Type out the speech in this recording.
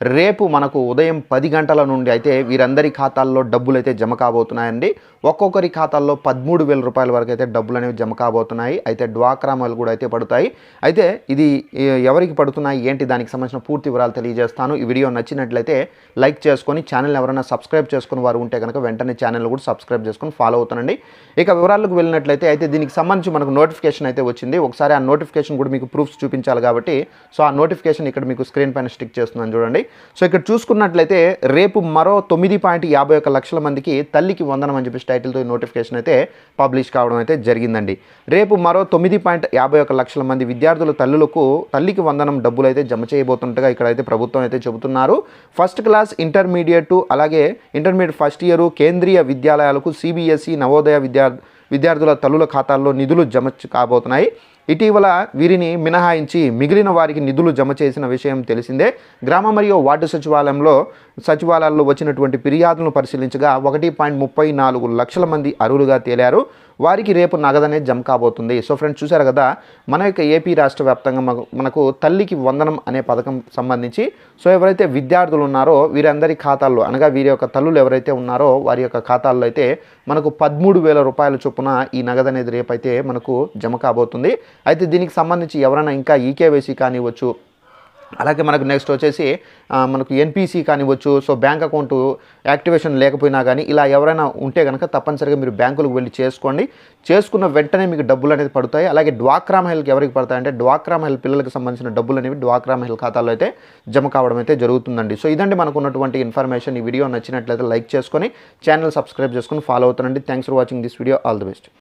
రేపు మనకు ఉదయం పది గంటల నుండి అయితే వీరందరి ఖాతాల్లో డబ్బులు అయితే జమ కాబోతున్నాయండి. ఒక్కొక్కరి ఖాతాల్లో పదమూడు వేల రూపాయల వరకు అయితే డబ్బులు అనేవి జమ కాబోతున్నాయి. అయితే డ్వాక్రా కూడా అయితే పడతాయి. అయితే ఇది ఎవరికి పడుతున్నాయి ఏంటి దానికి సంబంధించిన పూర్తి వివరాలు తెలియజేస్తాను. ఈ వీడియో నచ్చినట్లయితే లైక్ చేసుకొని ఛానల్ ఎవరైనా సబ్స్క్రైబ్ చేసుకుని వారు ఉంటే కనుక వెంటనే ఛానల్ కూడా సబ్స్క్రైబ్ చేసుకొని ఫాలో అవుతానండి. ఇక వివరాలకు వెళ్ళినట్లయితే అయితే దీనికి సంబంధించి మనకు నోటిఫికేషన్ అయితే వచ్చింది. ఒకసారి ఆ నోటిఫికేషన్ కూడా మీకు ప్రూఫ్స్ చూపించాలి కాబట్టి సో ఆ నోటిఫికేషన్ ఇక్కడ మీకు స్క్రీన్ పైన స్టిక్ చేస్తున్నాను చూడండి. సో ఇక్కడ చూసుకున్నట్లయితే రేపు మరో తొమ్మిది పాయింట్ యాభై ఒక లక్షల మందికి తల్లికి వందనం అని చెప్పి టైటిల్తో నోటిఫికేషన్ అయితే పబ్లిష్ కావడం అయితే జరిగిందండి. రేపు మరో తొమ్మిది పాయింట్ యాభై ఒక లక్షల మంది విద్యార్థుల తల్లులకు తల్లికి వందనం డబ్బులు అయితే జమ చేయబోతుండగా ఇక్కడైతే ప్రభుత్వం అయితే చెబుతున్నారు. ఫస్ట్ క్లాస్ ఇంటర్మీడియట్ అలాగే ఇంటర్మీడియట్ ఫస్ట్ ఇయర్ కేంద్రీయ విద్యాలయాలకు సిబిఎస్ఈ నవోదయ విద్యార్థి విద్యార్థుల తల్లుల ఖాతాల్లో నిధులు జమ కాబోతున్నాయి. ఇటీవల వీరిని మినహాయించి మిగిలిన వారికి నిధులు జమ చేసిన విషయం తెలిసిందే. గ్రామ మరియు వార్డు సచివాలయంలో సచివాలయాల్లో వచ్చినటువంటి ఫిర్యాదులను పరిశీలించగా ఒకటి పాయింట్ ముప్పై నాలుగు లక్షల మంది అరువులుగా తేలారు. వారికి రేపు నగదనే జమ కాబోతుంది. సో ఫ్రెండ్స్ చూశారు కదా మన యొక్క ఏపీ రాష్ట్ర వ్యాప్తంగా మనకు- మనకు తల్లికి వందనం అనే పథకం సంబంధించి సో ఎవరైతే విద్యార్థులు ఉన్నారో వీరందరి ఖాతాల్లో అనగా వీరి యొక్క తల్లులు ఎవరైతే ఉన్నారో వారి యొక్క ఖాతాల్లో అయితే మనకు పదమూడు వేల రూపాయల చొప్పున ఈ నగదు అనేది రేపైతే మనకు జమ కాబోతుంది. అయితే దీనికి సంబంధించి ఎవరైనా ఇంకా ఈకేవైసీ కానివ్వచ్చు అలాగే మనకు నెక్స్ట్ వచ్చేసి మనకు ఎన్పిసి కానివ్వచ్చు సో బ్యాంక్ అకౌంట్ యాక్టివేషన్ లేకపోయినా కానీ ఇలా ఎవరైనా ఉంటే కనుక తప్పనిసరిగా మీరు బ్యాంకులకు వెళ్ళి చేసుకోండి. చేసుకున్న వెంటనే మీకు డబ్బులు అనేది పడతాయి. అలాగే డ్వాక్రా మహిళకి ఎవరికి పడతాయంటే డ్వాక్రా మహిళ పిల్లలకు సంబంధించిన డబ్బులు అనేవి డ్వాక్రా మహిళ ఖాతాలో అయితే జమ కావడం అయితే జరుగుతుందండి. సో ఇదండి మనకు ఉన్నటువంటి ఇన్ఫర్మేషన్ ఈ వీడియో నచ్చినట్లయితే లైక్ చేసుకొని ఛానల్ సబ్స్క్రైబ్ చేసుకొని ఫాలో అవుతానండి thanks for watching this video all the best